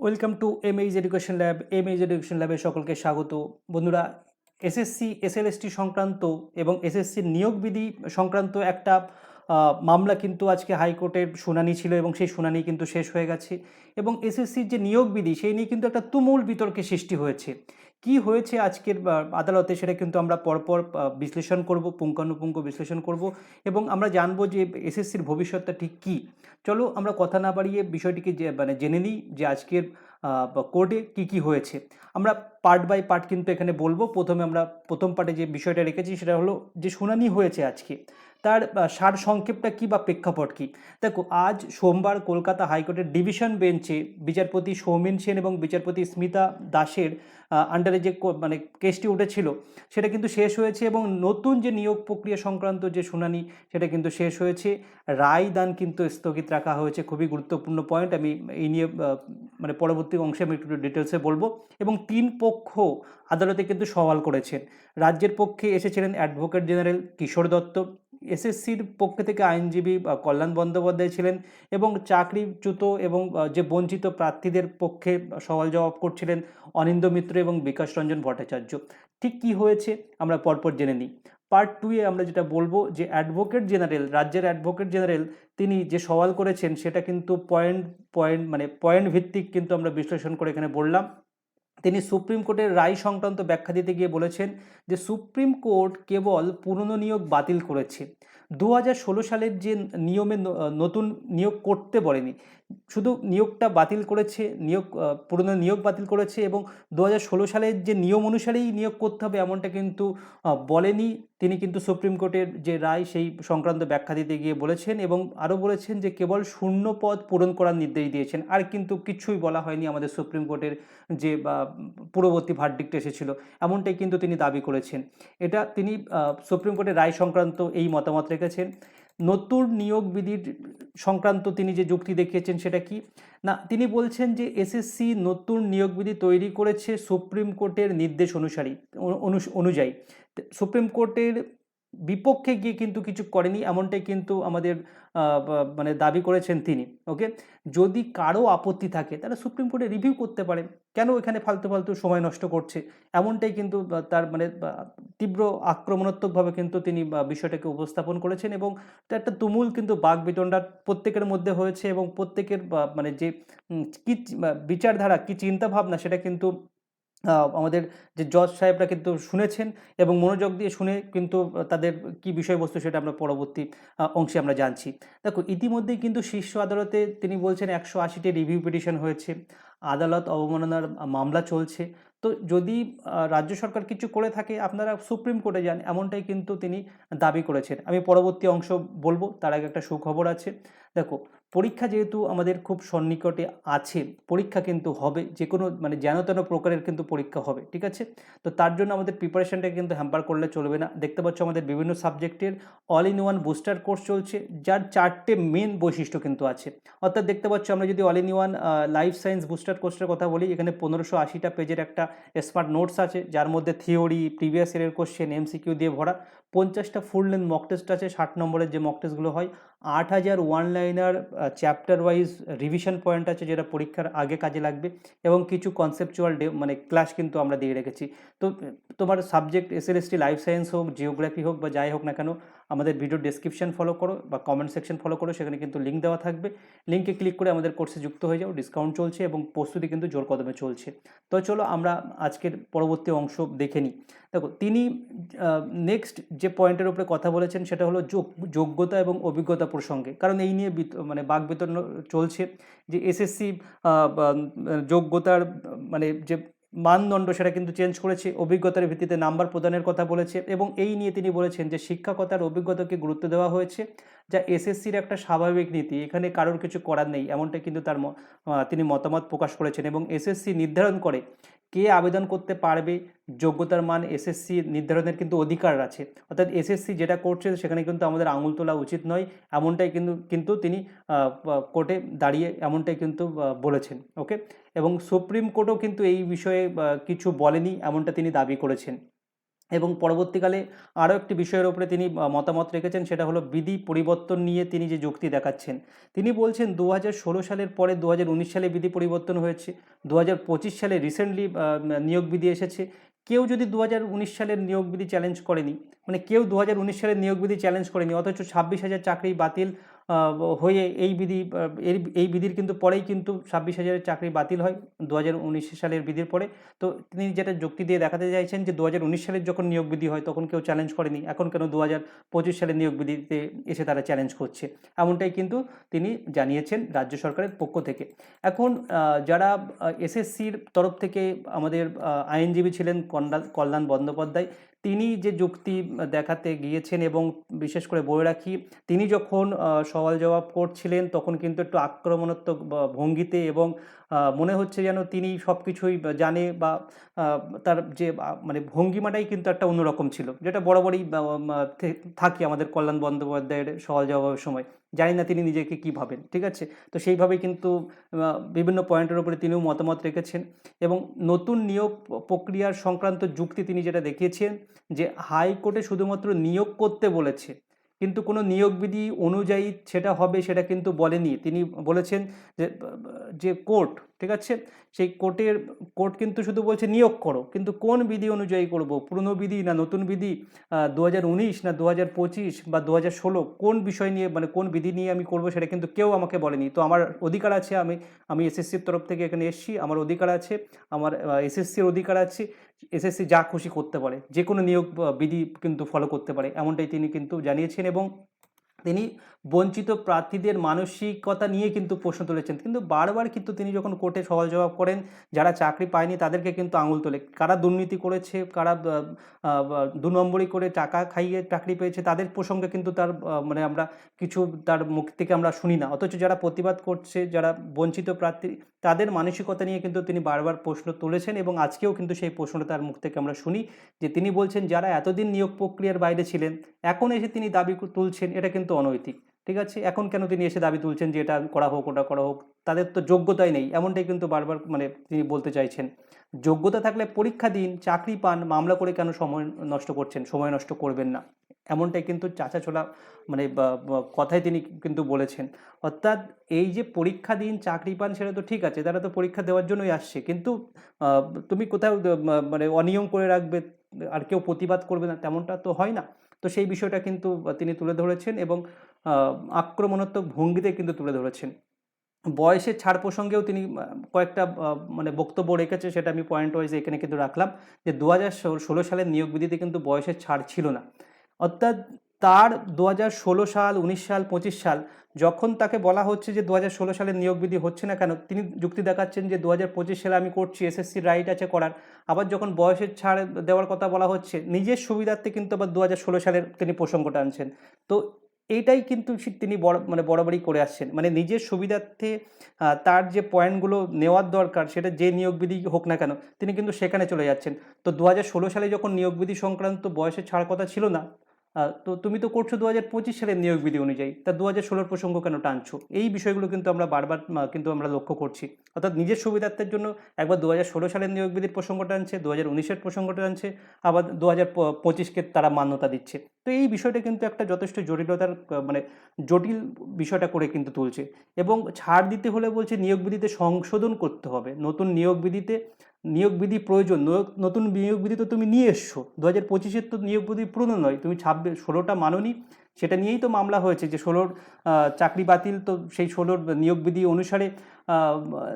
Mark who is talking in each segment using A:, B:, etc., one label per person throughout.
A: Welcome to M age education lab. M age education ল্যাবে সকলকে স্বাগত। বন্ধুরা, এসএসসি, এসএলএসটি সংক্রান্ত এবং এসএসসির নিয়োগবিধি সংক্রান্ত একটা মামলা কিন্তু আজকে হাইকোর্টের শুনানি ছিল এবং সেই শুনানি কিন্তু শেষ হয়ে গেছে। এবং এসএসসির যে নিয়োগবিধি সেই নিয়ে কিন্তু একটা তুমুল বিতর্কের সৃষ্টি হয়েছে। কি হয়েছে আজকের আদালতে সেটা কিন্তু আমরা পরপর বিশ্লেষণ করব, পুঙ্খানুপুঙ্খ বিশ্লেষণ করব এবং আমরা জানব যে এসএসসির ভবিষ্যৎটা ঠিক কী। চলো আমরা কথা না বাড়িয়ে বিষয়টিকে যে মানে জেনে নিই যে আজকের কোর্টে কি কি হয়েছে। আমরা পার্ট বাই পার্ট কিন্তু এখানে বলব। প্রথমে আমরা প্রথম পার্টে যে বিষয়টা রেখেছি সেটা হলো যে শুনানি হয়েছে আজকে। তার সার সংক্ষেপটা কী বা প্রেক্ষাপট কী? দেখো, আজ সোমবার কলকাতা হাইকোর্টের ডিভিশন বেঞ্চে বিচারপতি সৌমেন সেন এবং বিচারপতি স্মিতা দাসের আন্ডারে যে মানে কেসটি উঠেছিল, সেটা কিন্তু শেষ হয়েছে এবং নতুন যে নিয়োগ প্রক্রিয়া সংক্রান্ত যে শুনানি, সেটা কিন্তু শেষ হয়েছে। রায় দান কিন্তু স্থগিত রাখা হয়েছে, খুবই গুরুত্বপূর্ণ পয়েন্ট আমি এই নিয়ে মানে পরবর্তী অংশে আমি একটু ডিটেলসে বলব। এবং তিন পক্ষ আদালতে কিন্তু সওয়াল করেছেন। রাজ্যের পক্ষে এসেছিলেন অ্যাডভোকেট জেনারেল কিশোর দত্ত এসএসসির পক্ষ থেকে আইনজীবী কল্যাণ বন্দ্যোপাধ্যায় ছিলেন এবং চাকরিচ্যুত এবং যে বঞ্চিত প্রার্থীদের পক্ষে সওয়াল জবাব করছিলেন অনিন্দ মিত্র এবং বিকাশ রঞ্জন ভট্টাচার্য। ঠিক কি হয়েছে আমরা পরপর জেনে নিই। পার্ট টুয়ে আমরা যেটা বলব যে অ্যাডভোকেট জেনারেল রাজ্যের অ্যাডভোকেট জেনারেল তিনি যে সওয়াল করেছেন সেটা কিন্তু পয়েন্ট পয়েন্ট মানে পয়েন্ট ভিত্তিক কিন্তু আমরা বিশ্লেষণ করে এখানে বললাম। তিনি সুপ্রিম কোর্টের রায় সংক্রান্ত ব্যাখ্যা দিতে গিয়ে বলেছেন যে সুপ্রিম কোর্ট কেবল পুরনো নিয়োগ বাতিল করেছে। দু সালের যে নিয়মে নতুন নিয়োগ করতে বলেনি শুধু নিয়োগটা বাতিল করেছে, নিয়োগ পুরনো নিয়োগ বাতিল করেছে এবং দু সালের যে নিয়ম অনুসারেই নিয়োগ করতে হবে এমনটা কিন্তু বলেনি। তিনি কিন্তু সুপ্রিম কোর্টের যে রায় সেই সংক্রান্ত ব্যাখ্যা দিতে গিয়ে বলেছেন এবং আরও বলেছেন যে কেবল শূন্য পদ পূরণ করার নির্দেশ দিয়েছেন। আর কিন্তু কিছুই বলা হয়নি আমাদের সুপ্রিম কোর্টের যে পূর্ববর্তী ভার্ডিক্ট এসেছিল, এমনটাই কিন্তু তিনি দাবি করেছেন। এটা তিনি সুপ্রিম কোর্টের রায় সংক্রান্ত এই মতামত রেখেছেন। নতুন নিয়োগ বিধির সংক্রান্ত তিনি যে যুক্তি দেখিয়েছেন সেটা কি? না, তিনি বলছেন যে এসএসসি নতুন নিয়োগ বিধি তৈরি করেছে সুপ্রিম কোর্টের নির্দেশ অনুসারী অনু- অনু- অনুযায়ী সুপ্রিম কোর্টের বিপক্ষে গিয়ে কিন্তু কিছু করেনি, এমনটাই কিন্তু আমাদের মানে দাবি করেছেন তিনি, ওকে? যদি কারও আপত্তি থাকে, তাহলে সুপ্রিম কোর্টে রিভিউ করতে পারে। কেন এখানে ফালতু ফালতু সময় নষ্ট করছে? এমনটাই কিন্তু তার মানে তীব্র আক্রমণাত্মকভাবে কিন্তু তিনি বিষয়টাকে উপস্থাপন করেছেন এবং একটা তুমুল কিন্তু বাঘ বিতণ্ডা প্রত্যেকের মধ্যে হয়েছে এবং প্রত্যেকের মানে যে কি বিচারধারা, কী চিন্তাভাবনা, সেটা কিন্তু আমাদের যে জজ সাহেবরা কিন্তু শুনেছেন এবং মনোযোগ দিয়ে শুনে কিন্তু তাদের কি বিষয়বস্তু সেটা আমরা পরবর্তী অংশে আমরা জানছি। দেখো, ইতিমধ্যেই কিন্তু শীর্ষ আদালতে তিনি বলছেন একশো আশিটি রিভিউ পিটিশন হয়েছে, আদালত অবমাননার মামলা চলছে। তো যদি রাজ্য সরকার কিছু করে থাকে, আপনারা সুপ্রিম কোর্টে যান, এমনটাই কিন্তু তিনি দাবি করেছেন। আমি পরবর্তী অংশ বলব, তার আগে একটা সুখবর আছে। দেখো পরীক্ষা যেহেতু আমাদের খুব সন্নিকটে আছে, পরীক্ষা কিন্তু হবে যে কোনো মানে যেন তেন প্রকারের কিন্তু পরীক্ষা হবে, ঠিক আছে? তো তার জন্য আমাদের প্রিপারেশনটা কিন্তু হ্যাম্পার করলে চলবে না। দেখতে পাচ্ছ আমাদের বিভিন্ন সাবজেক্টের all in one booster course চলছে, যার চারটে মেন বৈশিষ্ট্য কিন্তু আছে। অর্থাৎ দেখতে পাচ্ছ আমরা যদি all in one life science booster কোর্সের কথা বলি, এখানে পনেরোশো আশিটা পেজের একটা স্মার্ট নোটস আছে, যার মধ্যে থিওরি প্রিভিয়াস ইয়ারের কোশ্চেন এমসিকিউ দিয়ে ভরা। পঞ্চাশটা ফুল লেন্থ মক টেস্ট আছে, ষাট নম্বরের যে মক টেস্টগুলো হয়। আট হাজার one liner chapter wise revision point আছে যেটা পরীক্ষার আগে কাজে লাগবে এবং কিছু কনসেপচুয়াল ডে মানে ক্লাস কিন্তু আমরা দিয়ে রেখেছি। তো, তোমার subject S S S T life science হোক জিওগ্রাফি হোক বা যাই হোক না কেন আমাদের ভিডিও ডেসক্রিপশন ফলো করো বা কমেন্ট সেকশন ফলো করো, সেখানে কিন্তু লিঙ্ক দেওয়া থাকবে। লিঙ্কে ক্লিক করে আমাদের কোর্সে যুক্ত হয়ে যাও ডিসকাউন্ট চলছে এবং প্রস্তুতি কিন্তু জোর কদমে চলছে। তো চলো আমরা আজকের পরবর্তী অংশ দেখে নিই। দেখো, তিনি নেক্সট যে পয়েন্টের উপরে কথা বলেছেন সেটা হলো যোগ- যোগ্যতা এবং অভিজ্ঞতা প্রসঙ্গে। কারণ এই নিয়ে মানে বাক বিতরণ চলছে যে এসএসসি যোগ্যতার মানে যে মানদণ্ড সেটা কিন্তু চেঞ্জ করেছে, অভিজ্ঞতার ভিত্তিতে নাম্বার প্রদানের কথা বলেছে এবং এই নিয়ে তিনি বলেছেন যে শিক্ষকতার অভিজ্ঞতাকে গুরুত্ব দেওয়া হয়েছে, যা এসএসসির একটা স্বাভাবিক নীতি, এখানে কারোর কিছু করার নেই এমনটা কিন্তু তার তিনি মতামত প্রকাশ করেছেন এবং এসএসসি নির্ধারণ করে কে আবেদন করতে পারবে? যোগ্যতার মান এসএসসি নির্ধারণের কিন্তু অধিকার আছে। অর্থাৎ এসএসসি যেটা করছে সেখানে কিন্তু আমাদের আঙুল তোলা উচিত নয়। এমনটাই কিন্তু কিন্তু তিনি কোর্টে দাঁড়িয়ে এমনটাই কিন্তু বলেছেন। ওকে? এবং সুপ্রিম কোর্টও কিন্তু এই বিষয়ে কিছু বলেনি, এমনটা তিনি দাবি করেছেন। এবং পরবর্তীকালে আরও একটি বিষয়ের উপরে তিনি মতামত রেখেছেন, সেটা হলো বিধি পরিবর্তন নিয়ে তিনি যে যুক্তি দেখাচ্ছেন। তিনি বলছেন দু সালের পরে দু হাজার উনিশ সালে বিধি পরিবর্তন হয়েছে দু হাজার পঁচিশ সালে রিসেন্টলি নিয়োগ বিধি এসেছে। কেউ যদি দু হাজার উনিশ সালের নিয়োগ বিধি চ্যালেঞ্জ করেনি মানে কেউ দু হাজার উনিশ সালের নিয়োগ বিধি চ্যালেঞ্জ করেনি, অথচ ছাব্বিশ হাজার চাকরি বাতিল হয়ে এই বিধি এর, এই বিধির কিন্তু পরেই কিন্তু ছাব্বিশ হাজারের চাকরি বাতিল হয় দু হাজার উনিশ সালের বিধির পরে। তো তিনি যেটা যুক্তি দিয়ে দেখাতে চাইছেন যে দু হাজার উনিশ সালের যখন নিয়োগ বিধি হয় তখন কেউ চ্যালেঞ্জ করেনি। এখন কেন দু সালের নিয়োগ বিধিতে এসে তারা চ্যালেঞ্জ করছে? এমনটাই কিন্তু তিনি জানিয়েছেন রাজ্য সরকারের পক্ষ থেকে। এখন যারা এসএসসির তরফ থেকে আমাদের আইনজীবী ছিলেন কল্যাণ বন্দ্যোপাধ্যায়, তিনি যে যুক্তি দেখাতে গিয়েছেন এবং বিশেষ করে বলে রাখি, তিনি যখন সওয়াল জবাব করছিলেন, তখন কিন্তু একটু আক্রমণাত্মক ভঙ্গিতে এবং মনে হচ্ছে যেন তিনি সব কিছুই জানে বা তার যে মানে ভঙ্গিমাটাই কিন্তু একটা অন্যরকম ছিল। যেটা বরাবরই থাকে আমাদের কল্যাণ বন্দ্যোপাধ্যায়ের সওয়াল জবাবের সময়। জানি না তিনি নিজেকে কী ভাবেন, ঠিক আছে? তো সেইভাবেই কিন্তু বিভিন্ন পয়েন্টের উপরে তিনিও মতামত রেখেছেন এবং নতুন নিয়োগ প্রক্রিয়ার সংক্রান্ত যুক্তি তিনি যেটা দেখিয়েছেন যে, হাইকোর্টে শুধুমাত্র নিয়োগ করতে বলেছে। কিন্তু কোনো নিয়োগবিধি অনুযায়ী সেটা হবে সেটা কিন্তু বলেনি। তিনি বলেছেন যে কোর্ট ঠিক আছে? সেই কোর্টের, কোর্ট কিন্তু শুধু বলছে নিয়োগ করো, কিন্তু কোন বিধি অনুযায়ী করব? পুরনো বিধি না নতুন বিধি? দু হাজার উনিশ না দু হাজার পঁচিশ বা দু হাজার ষোলো? কোন বিষয় নিয়ে মানে কোন বিধি নিয়ে আমি করব সেটা কিন্তু কেউ আমাকে বলেনি। তো আমার অধিকার আছে, আমি আমি এসএসসির তরফ থেকে এখানে এসেছি, আমার অধিকার আছে, আমার এসএসসির অধিকার আছে, এসএসসি যা খুশি করতে পারে যে কোনো নিয়োগ বিধি কিন্তু ফলো করতে পারে, এমনটাই তিনি কিন্তু জানিয়েছেন এবং তিনি বঞ্চিত প্রার্থীদের মানসিকতা নিয়ে কিন্তু প্রশ্ন তুলেছেন। কিন্তু বারবার কিন্তু তিনি যখন কোর্টে সওয়াল জবাব করেন, যারা চাকরি পায়নি তাদেরকে কিন্তু আঙুল তোলে। কারা দুর্নীতি করেছে, কারা দু নম্বরই করে টাকা খাইয়ে চাকরি পেয়েছে তাদের প্রসঙ্গে কিন্তু তার মানে আমরা কিছু তার মুখ থেকে আমরা শুনি না। অথচ যারা প্রতিবাদ করছে, যারা বঞ্চিত প্রার্থী, তাদের মানসিকতা নিয়ে কিন্তু তিনি বারবার প্রশ্ন তুলেছেন এবং আজকেও কিন্তু সেই প্রশ্নটা তার মুখ থেকে আমরা শুনি যে তিনি বলছেন, যারা এতদিন নিয়োগ প্রক্রিয়ার বাইরে ছিলেন, এখন এসে তিনি দাবি তুলছেন। এটা কিন্তু অনৈতিক, ঠিক আছে? এখন কেন তিনি এসে দাবি তুলছেন যে এটা করা হোক, ওটা করা হোক? তাদের তো যোগ্যতাই নেই, এমনটাই কিন্তু বারবার মানে তিনি বলতে চাইছেন। যোগ্যতা থাকলে পরীক্ষা দিন, চাকরি পান, মামলা করে কেন সময় নষ্ট করছেন? সময় নষ্ট করবেন না। এমনটাই কিন্তু চাচা ছোলা মানে কথাই তিনি কিন্তু বলেছেন। অর্থাৎ এই যে পরীক্ষা দিন, চাকরি পান, সেটা তো ঠিক আছে, তারা তো পরীক্ষা দেওয়ার জন্যই আসছে। কিন্তু তুমি কোথাও মানে অনিয়ম করে রাখবে, আর কেউ প্রতিবাদ করবে না, তেমনটা তো হয় না। তো সেই বিষয়টা কিন্তু তিনি তুলে ধরেছেন এবং আক্রমণাত্মক ভঙ্গিতে কিন্তু তুলে ধরেছেন। বয়সের ছাড় প্রসঙ্গেও তিনি কয়েকটা মানে বক্তব্য রেখেছে, সেটা আমি পয়েন্ট ওয়াইজ এখানে কিন্তু রাখলাম যে দু হাজার ষোলো সালের নিয়োগ বিধিতে কিন্তু বয়সের ছাড় ছিল না। অর্থাৎ তার দু হাজার ষোলো সাল, উনিশ সাল, পঁচিশ সাল যখন তাকে বলা হচ্ছে যে দু সালের নিয়োগ বিধি হচ্ছে না কেন, তিনি যুক্তি দেখাচ্ছেন যে দু পঁচিশ সালে আমি করছি এসএসসি রাইট আছে করার। আবার যখন বয়সের ছাড় দেওয়ার কথা বলা হচ্ছে, নিজের সুবিধার্থে কিন্তু আবার দু হাজার ষোলো সালের তিনি প্রসঙ্গটা আনছেন। তো এইটাই কিন্তু তিনি বড় মানে বরাবরই করে আসছেন। মানে নিজের সুবিধার্থে তার যে পয়েন্টগুলো নেওয়ার দরকার, সেটা যে নিয়োগ বিধি হোক না কেন, তিনি কিন্তু সেখানে চলে যাচ্ছেন। তো দু হাজার ষোলো সালে যখন নিয়োগ বিধি সংক্রান্ত বয়সের ছাড় কথা ছিল না তো তুমি তো করছ দু হাজার পঁচিশ সালের নিয়োগ বিধি অনুযায়ী। তা দু হাজার ষোলোর প্রসঙ্গ কেন টানছো? এই বিষয়গুলো কিন্তু আমরা বারবার কিন্তু আমরা লক্ষ্য করছি। অর্থাৎ নিজের সুবিধার্থের জন্য একবার দু হাজার ষোলো সালের নিয়োগ বিধির প্রসঙ্গটা আনছে দু হাজার উনিশের প্রসঙ্গটা আনছে আবার দু হাজার পঁচিশকে তারা মান্যতা দিচ্ছে। তো এই বিষয়টা কিন্তু একটা যথেষ্ট জটিলতার মানে জটিল বিষয়টা করে কিন্তু তুলছে। এবং ছাড় দিতে হলে বলছে নিয়োগ বিধিতে সংশোধন করতে হবে। নতুন নিয়োগ বিধিতে নিয়োগ বিধি প্রয়োজন নতুন নিয়োগ বিধি তো তুমি নিয়ে এসছো। দু হাজার পঁচিশের তো নিয়োগ বিধি পুরনো নয়, তুমি ছাব্বিশ, ষোলোটা মাননি। সেটা নিয়েই তো মামলা হয়েছে যে ষোলোর চাকরি বাতিল, তো সেই ষোলোর নিয়োগ বিধি অনুসারে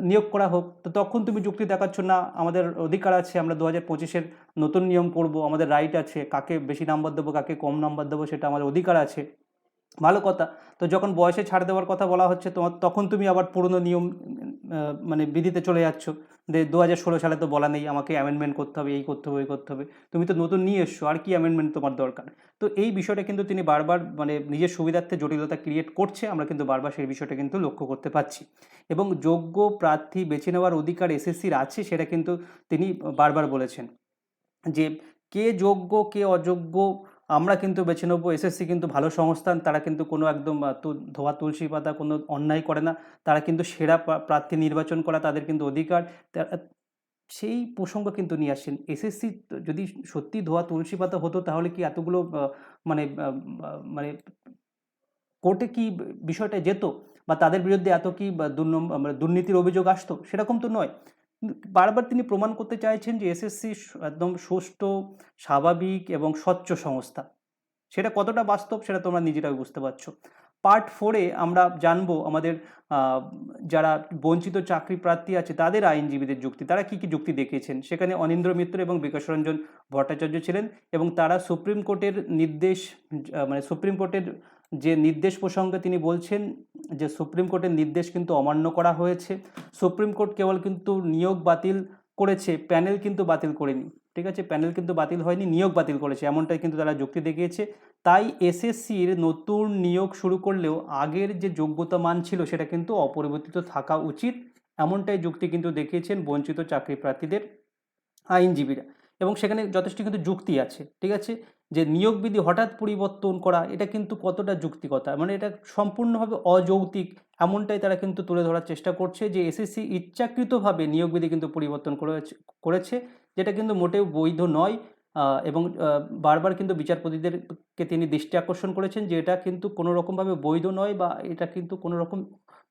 A: নিয়োগ করা হোক। তো তখন তুমি যুক্তি দেখাচ্ছ, না, আমাদের অধিকার আছে, আমরা দু হাজার পঁচিশের নতুন নিয়ম করব, আমাদের রাইট আছে, কাকে বেশি নাম্বার দেবো, কাকে কম নাম্বার দেবো, সেটা আমাদের অধিকার আছে। ভালো কথা। তো যখন বয়সে ছাড় দেওয়ার কথা বলা হচ্ছে, তোমার, তখন তুমি আবার পুরনো নিয়ম মানে বিধিতে চলে যাচ্ছ। দু হাজার ষোলো সালে তো বলা নেই, আমাকে অ্যামেন্ডমেন্ট করতে হবে, এই করতে হবে এই করতে হবে। তুমি তো নতুন নিয়ে এসছো, আর কি অ্যামেন্ডমেন্ট তোমার দরকার? তো এই বিষয়টা কিন্তু তিনি বারবার মানে নিজের সুবিধার্থে জটিলতা ক্রিয়েট করছে, আমরা কিন্তু বারবার সেই বিষয়টা কিন্তু লক্ষ্য করতে পারছি। এবং যোগ্য প্রার্থী বেছে নেওয়ার অধিকার এসএসসির আছে, সেটা কিন্তু তিনি বারবার বলেছেন। যে কে যোগ্য, কে অযোগ্য আমরা কিন্তু বেছে নেব, এসএসসি কিন্তু ভালো সংস্থান, তারা কিন্তু কোনো একদম ধোয়া তুলসী পাতা কোনো অন্যায় করে না। তারা কিন্তু সেরা প্রার্থী নির্বাচন করা তাদের কিন্তু অধিকার। সেই প্রসঙ্গ কিন্তু নিয়ে আসছেন। এসএসসি যদি সত্যি ধোয়া তুলসী পাতা হতো তাহলে কি এতগুলো মানে মানে কোর্টে কি বিষয়টা যেত? বা তাদের বিরুদ্ধে এত কি মানে দুর্নীতির অভিযোগ আসতো? সেরকম তো নয়। বারবার তিনি প্রমাণ করতে চাইছেন যে এসএসসি একদম সুষ্ঠু, স্বাভাবিক এবং স্বচ্ছ সংস্থা। সেটা কতটা বাস্তব সেটা তোমরা নিজেরাই বুঝতে পারছ। পার্ট ফোরে আমরা জানব আমাদের যারা বঞ্চিত চাকরি প্রার্থী আছে তাদের আইনজীবীদের যুক্তি। তারা কি কি যুক্তি দেখিয়েছেন সেখানে অনিন্দ্র মিত্র এবং বিকাশ রঞ্জন ভট্টাচার্য ছিলেন এবং তারা সুপ্রিম কোর্টের নির্দেশ মানে সুপ্রিম কোর্টের যে নির্দেশ প্রসঙ্গে তিনি বলছেন যে সুপ্রিম কোর্টের নির্দেশ কিন্তু অমান্য করা হয়েছে। সুপ্রিম কোর্ট কেবল কিন্তু নিয়োগ বাতিল করেছে, প্যানেল কিন্তু বাতিল করেনি। ঠিক আছে? প্যানেল কিন্তু বাতিল হয়নি, নিয়োগ বাতিল করেছে, এমনটাই কিন্তু তারা যুক্তি দেখিয়েছে। তাই এসএসসির নতুন নিয়োগ শুরু করলেও আগের যে যোগ্যতা মান ছিল সেটা কিন্তু অপরিবর্তিত থাকা উচিত, এমনটাই যুক্তি কিন্তু দেখিয়েছেন বঞ্চিত চাকরি প্রার্থীদের আইনজীবীরা। এবং সেখানে যথেষ্ট কিন্তু যুক্তি আছে। ঠিক আছে? যে নিয়োগ বিধি হঠাৎ পরিবর্তন করা, এটা কিন্তু কতটা যুক্তিকতা মানে এটা সম্পূর্ণভাবে অযৌক্তিক, এমনটাই তারা কিন্তু তুলে ধরার চেষ্টা করছে যে এসএসসি ইচ্ছাকৃতভাবে নিয়োগ বিধি কিন্তু পরিবর্তন করেছে করেছে, যেটা কিন্তু মোটেও বৈধ নয় এবং বারবার কিন্তু বিচারপতিদেরকে তিনি দৃষ্টি আকর্ষণ করেছেন যে এটা কিন্তু কোনো রকমভাবে বৈধ নয় বা এটা কিন্তু কোনো রকম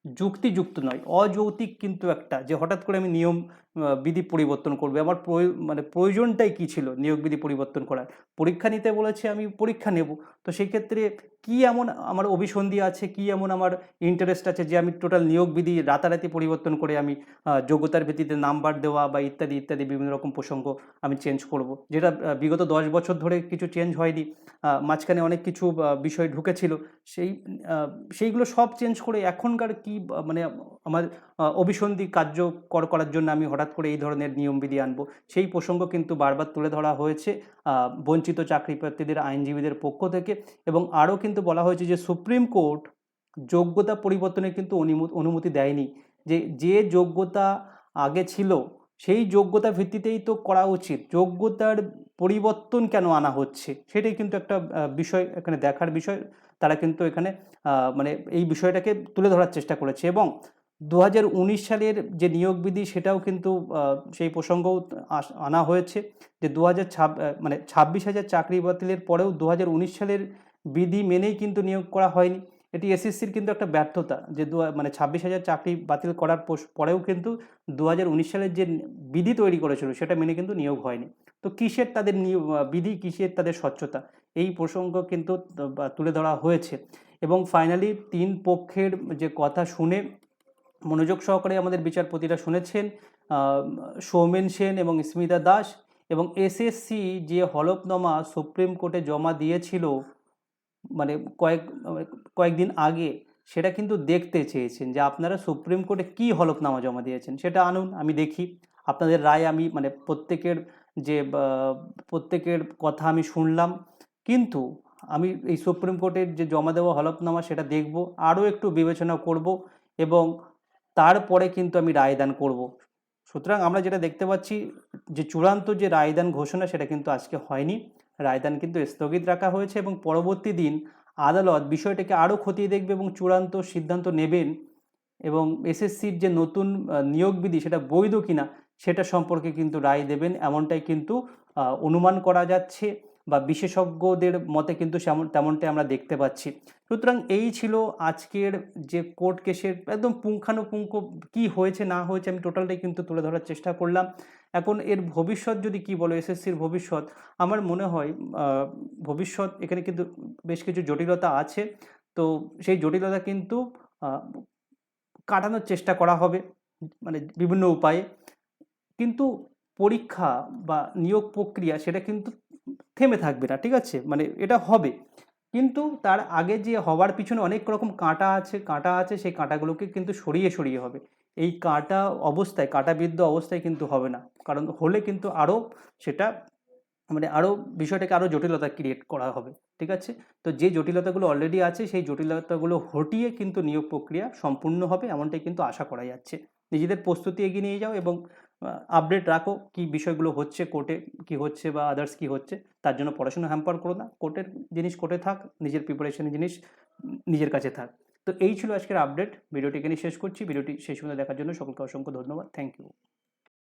A: যুক্তিযুক্ত নয়, অযৌক্তিক কিন্তু একটা যে হঠাৎ করে আমি নিয়ম বিধি পরিবর্তন করবে। আমার মানে প্রয়োজনটাই কি ছিল নিয়োগ বিধি পরিবর্তন করার? পরীক্ষা নিতে বলেছে, আমি পরীক্ষা নেব। তো সেই ক্ষেত্রে কি এমন আমার অভিসন্ধি আছে, কি এমন আমার ইন্টারেস্ট আছে যে আমি টোটাল নিয়োগ বিধি রাতারাতি পরিবর্তন করে আমি যোগ্যতার ভিত্তিতে নাম্বার দেওয়া বা ইত্যাদি ইত্যাদি বিভিন্ন রকম প্রসঙ্গ আমি চেঞ্জ করব। যেটা বিগত দশ বছর ধরে কিছু চেঞ্জ হয়নি মাঝখানে অনেক কিছু বিষয় ঢুকেছিল। সেই সেইগুলো সব চেঞ্জ করে এখনকার কি মানে আমার অভিসন্ধি কার্যকর করার জন্য আমি হঠাৎ করে এই ধরনের নিয়মবিধি আনব। সেই প্রসঙ্গ কিন্তু বারবার তুলে ধরা হয়েছে বঞ্চিত চাকরি প্রার্থীদের আইনজীবীদের পক্ষ থেকে এবং আরও কিন্তু বলা হয়েছে যে সুপ্রিম কোর্ট যোগ্যতা পরিবর্তনের কিন্তু অনুমতি দেয়নি। যে যে যোগ্যতা আগে ছিল, সেই যোগ্যতা ভিত্তিতেই তো করা উচিত। যোগ্যতার পরিবর্তন কেন আনা হচ্ছে, সেটাই কিন্তু একটা বিষয় এখানে দেখার বিষয়। তারা কিন্তু এখানে মানে এই বিষয়টাকে তুলে ধরার চেষ্টা করেছে এবং দু হাজার উনিশ সালের যে নিয়োগ বিধি সেটাও কিন্তু সেই প্রসঙ্গও আনা হয়েছে যে দু হাজার মানে ছাব্বিশ হাজার চাকরি বাতিলের পরেও দু হাজার উনিশ সালের বিধি মেনেই কিন্তু নিয়োগ করা হয়নি। এটি এসএসসির কিন্তু একটা ব্যর্থতা যে দু মানে ছাব্বিশ হাজার চাকরি বাতিল করার পরেও কিন্তু দু উনিশ সালের যে বিধি তৈরি করেছিল, সেটা মেনে কিন্তু নিয়োগ হয়নি। তো কিসের তাদের বিধি, কিসের তাদের স্বচ্ছতা? এই প্রসঙ্গ কিন্তু তুলে ধরা হয়েছে। এবং ফাইনালি তিন পক্ষের যে কথা শুনে মনোযোগ সহকারে আমাদের বিচারপতিরা শুনেছেন সৌমেন সেন এবং স্মিতা দাস। এবং এসএসসি যে হলফনামা সুপ্রিম কোর্টে জমা দিয়েছিল মানে কয়েক কয়েকদিন আগে সেটা কিন্তু দেখতে চেয়েছেন যে আপনারা সুপ্রিম কোর্টে কি হলফনামা জমা দিয়েছেন সেটা আনুন, আমি দেখি। আপনাদের রায় আমি মানে প্রত্যেকের যে প্রত্যেকের কথা আমি শুনলাম। কিন্তু আমি এই সুপ্রিম কোর্টের যে জমা দেওয়া হলফনামা সেটা দেখব, আরও একটু বিবেচনা করব এবং তারপরে কিন্তু আমি রায়দান করব। সুতরাং আমরা যেটা দেখতে পাচ্ছি যে চূড়ান্ত যে রায়দান ঘোষণা সেটা কিন্তু আজকে হয়নি। রায়দান কিন্তু স্থগিত রাখা হয়েছে এবং পরবর্তী দিন আদালত বিষয়টাকে আরও খতিয়ে দেখবে এবং চূড়ান্ত সিদ্ধান্ত নেবেন এবং এসএসসির যে নতুন নিয়োগ বিধি সেটা বৈধ কিনা সেটা সম্পর্কে কিন্তু রায় দেবেন। এমনটাই কিন্তু অনুমান করা যাচ্ছে বা বিশেষজ্ঞদের মতে কিন্তু তেমনটাই আমরা দেখতে পাচ্ছি। সুতরাং এই ছিল আজকের যে কোর্ট কেসের একদম পুঙ্খানুপুঙ্খ কি হয়েছে না হয়েছে আমি টোটালটাই কিন্তু তুলে ধরার চেষ্টা করলাম। এখন এর ভবিষ্যৎ যদি কি বলো এসএসসির ভবিষ্যৎ, আমার মনে হয় ভবিষ্যৎ এখানে কিন্তু বেশ কিছু জটিলতা আছে। তো সেই জটিলতা কিন্তু কাটানোর চেষ্টা করা হবে মানে বিভিন্ন উপায়ে। কিন্তু পরীক্ষা বা নিয়োগ প্রক্রিয়া সেটা কিন্তু থেমে থাকবে না, ঠিক আছে? মানে এটা হবে। কিন্তু তার আগে যে হওয়ার পিছনে অনেক রকম কাঁটা আছে কাঁটা আছে, সেই কাঁটাগুলোকে কিন্তু সরিয়ে সরিয়ে হবে। এই কাঁটা অবস্থায় কাঁটাবিদ্ধ অবস্থায় কিন্তু হবে না। কারণ হলে কিন্তু আরও সেটা মানে আরও বিষয়টাকে আরও জটিলতা ক্রিয়েট করা হবে, ঠিক আছে? তো যে জটিলতাগুলো অলরেডি আছে, সেই জটিলতাগুলো হটিয়ে কিন্তু নিয়োগ প্রক্রিয়া সম্পূর্ণ হবে এমনটাই কিন্তু আশা করা যাচ্ছে। নিজেদের প্রস্তুতি এগিয়ে নিয়ে যাও এবং আপডেট রাখো কি বিষয়গুলো হচ্ছে কোর্টে কি হচ্ছে বা আদার্স কি হচ্ছে, তার জন্য পড়াশোনা হ্যাম্পার করো না। কোর্টের জিনিস কোর্টে থাক, নিজের প্রিপারেশনের জিনিস নিজের কাছে থাক। তো এই ছিল আজকের আপডেট ভিডিওটি এখানে শেষ করছি। ভিডিওটি শেষ পর্যন্ত দেখার জন্য সকলকে অসংখ্য ধন্যবাদ। Thank you